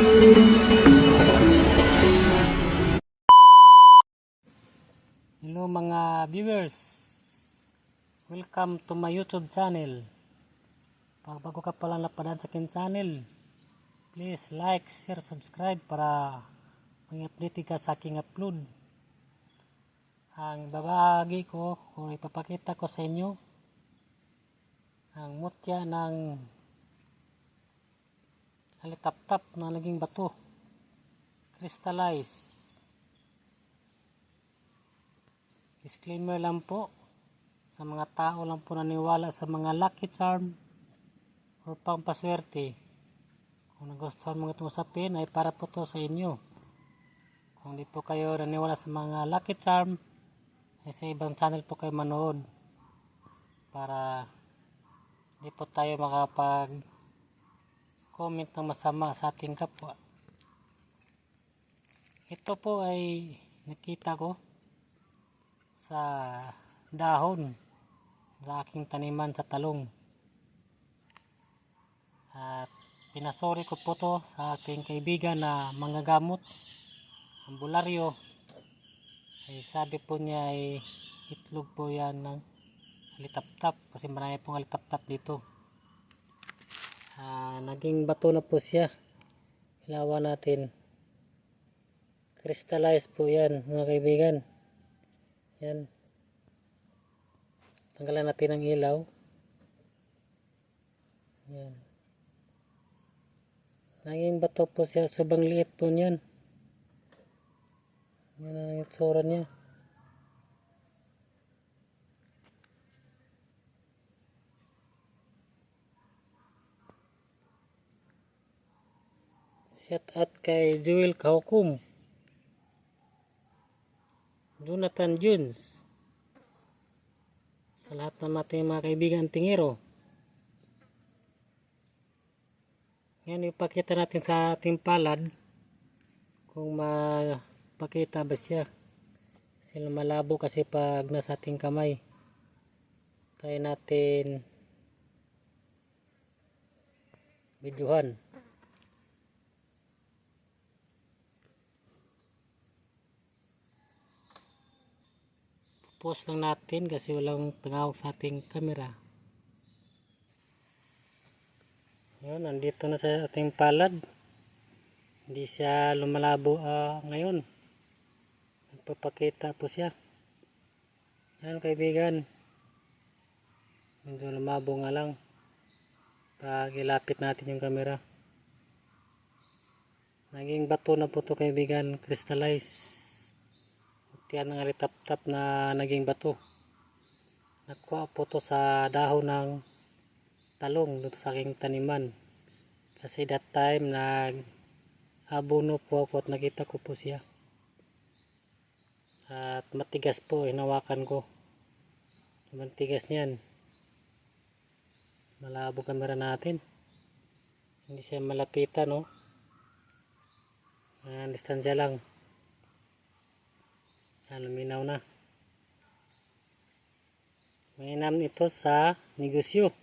Hello mga viewers. Welcome to my YouTube channel. Pag bago ka pala napadaan sa akin channel Please like, share, subscribe para mag-update ka sa aking upload. Ang babagi ko o ipapakita ko sa inyo ang mutya ng alitap-tap na naging bato. Crystallize. Disclaimer lang po sa mga tao lang po naniwala sa mga lucky charm or pampaswerte. Kung nagustuhan mga itong usapin ay para po to sa inyo. Kung di po kayo naniwala sa mga lucky charm ay sa ibang channel po kayo manood para di po tayo makapag comment ng masama sa ating kapwa. Ito po ay nakita ko sa dahon sa aking taniman sa talong. At pinasori ko po to sa aking kaibigan na manggagamot, ang bularyo. Ay sabi po niya ay itlog po yan ng alitap-tap kasi marami pong alitap-tap dito. Ah, naging bato na po siya. Ilawan natin. Crystallize po yan mga kaibigan. Yan. Tanggalan natin ang ilaw. Yan. Naging bato po siya. Sobrang liit po niyan. Yan ang itsura niya. Shout out kay Joel Kaukum. Jonathan Jones. Sa lahat ng ating mga kaibigan tingero. Ngayon ipakita natin sa ating palad kung mapakita ba siya. Kasi malabo kasi pag nasa ating kamay. Try natin videohan. Post lang natin kasi walang tangawag sa ating camera. Yun, nandito na sa ating palad. Hindi siya lumalabo ah, ngayon. Nagpapakita po siya. Yan kaibigan. Medyo lumabo nga lang. Pag ilapit natin yung camera. Naging bato na po to kaibigan. Crystallize tiyan ng alitap-tap na naging bato. Nakuha po to sa dahon ng talong dito sa aking taniman. Kasi that time nag abono po ako at nakita ko po siya. At matigas po, hinawakan ko. Matigas niyan. Malabo kamera natin. Hindi siya malapitan, no? Ayan, distansya lang. Yan, luminaw na. Mainam ito sa negosyo.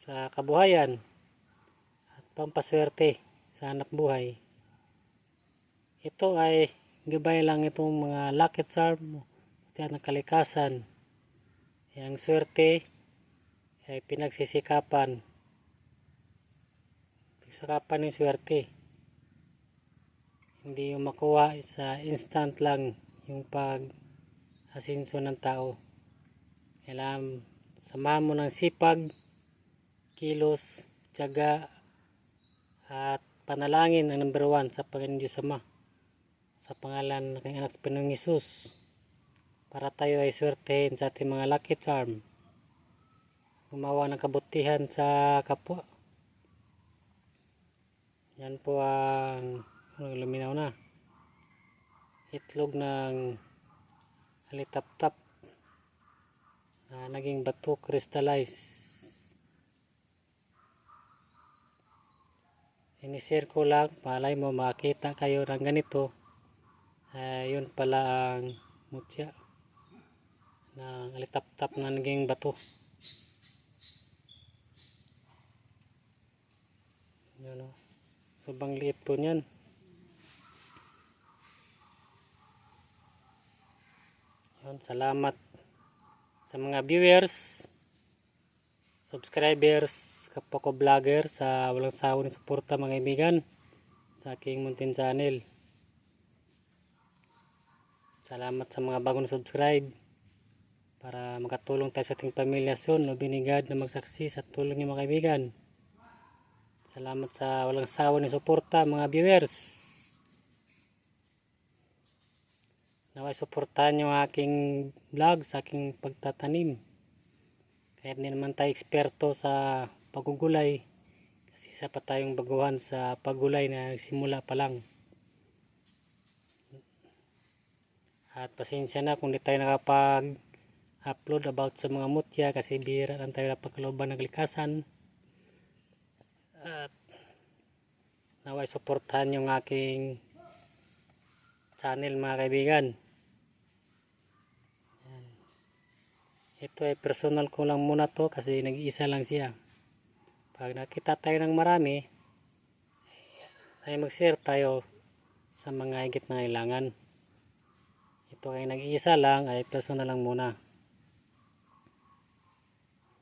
Sa kabuhayan. At pampaswerte sa anak buhay. Ito ay gabay lang itong mga lucky charm at ng kalikasan. Yang swerte ay pinagsisikapan. Pagsikapan ng swerte hindi yung makuha sa instant lang yung pag asinso ng tao. Kailangan samahan mo ng sipag kilos, tiyaga at panalangin ang number one sa Panginoon Diyos Ama sa pangalan ng kanyang anak Pinoong Isus para tayo ay swertehin sa ating mga lucky charm. Gumawa ng kabutihan sa kapwa. Yan po ang luminaw na. Itlog ng alitap-tap na naging bato crystallize sinishare ko lang malay mo makita kayo ng ganito. Uh, yun pala ang mutya ng alitap-tap na naging bato. Yun o sobrang liit po niyan Salamat sa mga viewers, subscribers, kapwa ko vlogger sa walang sawa ng suporta mga kaibigan sa aking Mountain Channel. Salamat sa mga bagong subscribe para makatulong tayo sa ating pamilya soon o binigad na magsaksi sa tulong niyo mga kaibigan. Salamat sa walang sawa ng suporta mga viewers. Naway suportahan yung aking vlog sa aking pagtatanim. Kahit hindi naman tayo eksperto sa pagugulay. Kasi isa pa tayong baguhan sa paggulay na nagsimula pa lang. At pasensya na kung di tayo nakapag-upload about sa mga mutya kasi bihira lang tayo napagkalooban ng likasan. At naway suportahan yung aking channel mga kaibigan. Ito ay personal ko lang muna to kasi nag-iisa lang siya. Pag nakita tayo ng marami, ay mag-share tayo sa mga higit na kailangan. Ito ay nag-iisa lang ay personal lang muna.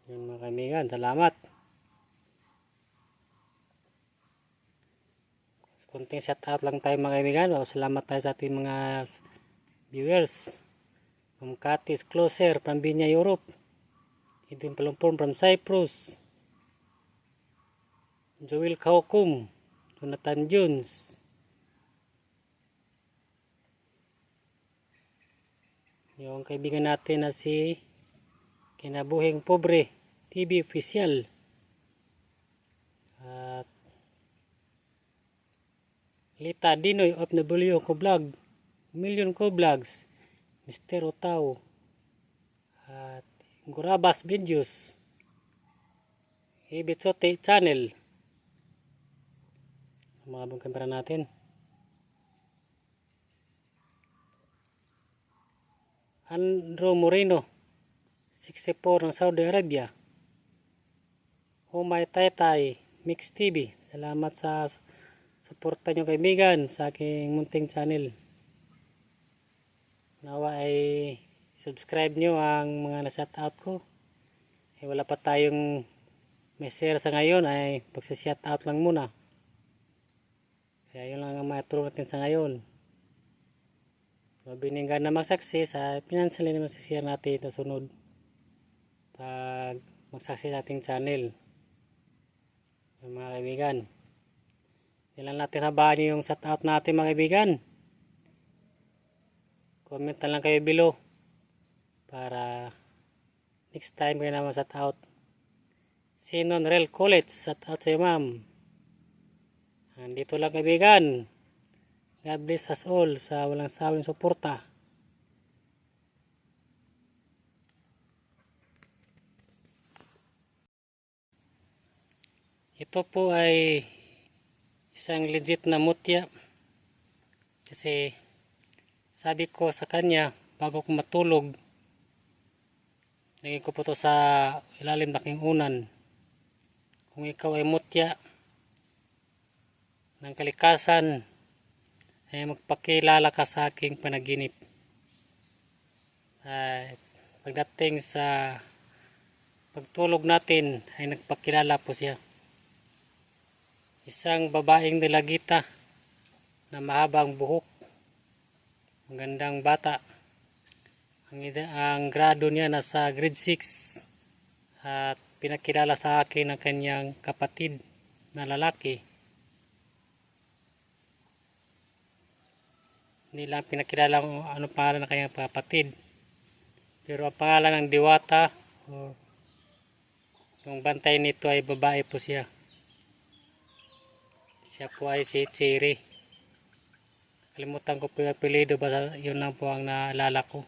Yun mga kaibigan, salamat. Kunting shout out lang tayo mga kaibigan. O, salamat tayo sa ating mga viewers. From Katis Closer from Binya, Europe. Edwin Palumpon from Cyprus. Joel Kaukum. Jonathan Jones. Yung kaibigan natin na si Kinabuhing Pobre TV Official. At Lita Dinoy of Nabulio ko vlog. Million ko vlogs. Mr. Otaw. At Gurabas Videos. Ibitsote Channel. Mga bang kamera natin. Andrew Moreno. 64 ng Saudi Arabia. My Taytay. Mix TV. Salamat sa suporta nyo kaibigan sa aking munting channel. Nawa ay subscribe nyo ang mga na-shoutout ko. Eh, wala pa tayong share sa ngayon ay pagsa-shoutout lang muna. Kaya yun lang ang matulong natin sa ngayon. So, binigyan na mag-success ay financially naman share natin na sunod pag mag-success nating channel. Yung mga kaibigan. Ilan natin habaan yung shout out natin mga kaibigan. Comment na lang kayo below. Para next time kayo naman shout out. Sinon Real College, shout out sa iyo ma'am. Andito lang kaibigan. God bless us all sa walang sawang suporta. Ito po ay isang legit na mutya kasi sabi ko sa kanya bago ko matulog naging ko po to sa ilalim king unan. Kung ikaw ay mutya ng kalikasan ay magpakilala ka sa aking panaginip. Ay pagdating sa pagtulog natin ay nagpakilala po siya. Isang babaeng dalagita na mahabang buhok magandang bata. Ang, ang grado niya nasa grade 6 at pinakilala sa akin ng kanyang kapatid na lalaki. Hindi lang pinakilala ano pangalan ng kanyang kapatid. Pero ang pangalan ng diwata o yung bantay nito ay babae po siya. Siya po ay si Cherry. Kalimutan ko po yung apelido, basta yun lang po ang naalala ko.